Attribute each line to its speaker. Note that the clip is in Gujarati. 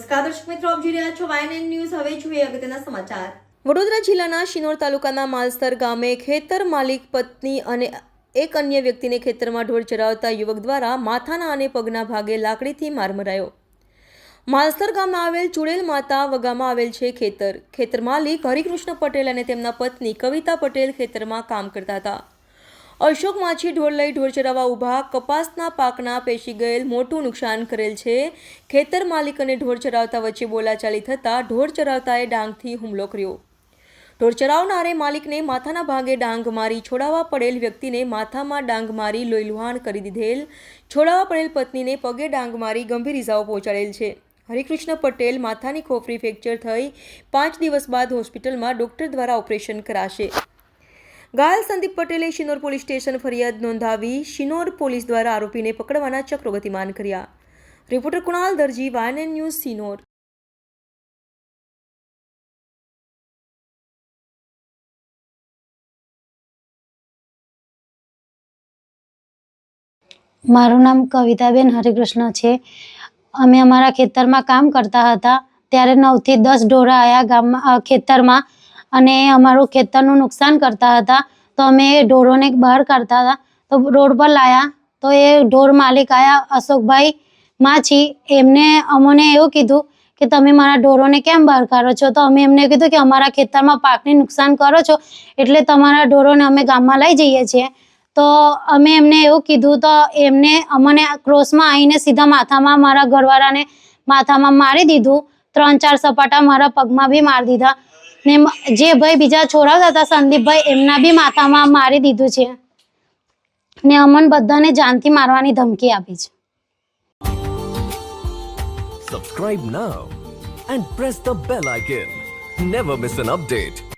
Speaker 1: નમસ્કાર, દર્શક મિત્રો, આપ જોઈ રહ્યા છો વાયન ન્યૂઝ હવે જોઈએ અગત્યના સમાચાર.
Speaker 2: વડોદરા જિલ્લાના શિનોર તાલુકાના માલસર ગામે ખેતર માલિક પત્ની અને એક અન્ય વ્યક્તિને ખેતરમાં ઢોર ચરાવતા યુવક દ્વારા માથાના અને પગના ભાગે લાકડીથી માર મરાયો. માલસર ગામમાં આવેલ ચુડેલ માતા વગામાં આવેલ છે ખેતર. ખેતર માલિક હરિકૃષ્ણ પટેલ અને તેમના પત્ની કવિતા પટેલ ખેતરમાં કામ કરતા હતા. અશોક માછી ઢોર લઈ ઢોર ચરાવવા ઊભા. કપાસના પાકના પેશી ગયેલ મોટું નુકસાન કરેલ છે. ખેતર માલિક અને ઢોર ચરાવતા વચ્ચે બોલાચાલી થતાં ઢોર ચરાવતાએ ડાંગથી હુમલો કર્યો. ઢોર ચરાવનારે માલિકને માથાના ભાગે ડાંગ મારી છોડાવવા પડેલ વ્યક્તિને માથામાં ડાંગ મારી લોહીલુહાણ કરી દીધેલ. છોડાવવા પડેલ પત્નીને પગે ડાંગ મારી ગંભીર ઇજાઓ પહોંચાડેલ છે. હરિકૃષ્ણ પટેલ માથાની ખોપરી ફ્રેક્ચર થઈ પાંચ દિવસ બાદ હોસ્પિટલમાં ડોક્ટર દ્વારા ઓપરેશન કરાશે. ઘાયલ સંદીપ પટેલે શિનોર પોલીસ સ્ટેશન ફરિયાદ નોંધાવી શિનોર પોલીસ દ્વારા આરોપીને પકડવાના ચક્રો ગતિમાન કર્યા. Reporter Kunal Darji, YNN news Sinor
Speaker 3: મારું નામ કવિતાબેન હરિકૃષ્ણ છે. અમે અમારા ખેતરમાં કામ કરતા હતા. ત્યારે નવથી દસ ઢોરા આવ્યા ગામમાં ખેતરમાં અને અમારું ખેતરનું નુકસાન કરતા હતા, તો અમે એ ઢોરોને બહાર કાઢતા હતા. તો રોડ પર લાયા, તો એ ઢોર માલિક આવ્યા અશોકભાઈ માછી, એમને અમને એવું કીધું કે તમે મારા ઢોરોને કેમ બહાર કાઢો છો? તો અમે એમને કીધું કે અમારા ખેતરમાં પાકને નુકસાન કરો છો, એટલે તમારા ઢોરોને અમે ગામમાં લઈ જઈએ છીએ. તો અમે એમને એવું કીધું, તો એમને અમને ક્રોસમાં આવીને સીધા માથામાં મારા ઘરવાળાને માથામાં મારી દીધું. ત્રણ ચાર સપાટા મારા પગમાં બી મારી દીધા. ને જે ભાઈ બીજા છોરા હતા, સંદીપભાઈ, એમના બી માથામાં મારી દીધું છે. ને અમન બધાને જાનથી મારવાની ધમકી આપી છે.
Speaker 4: Subscribe now and press the bell icon never miss an update.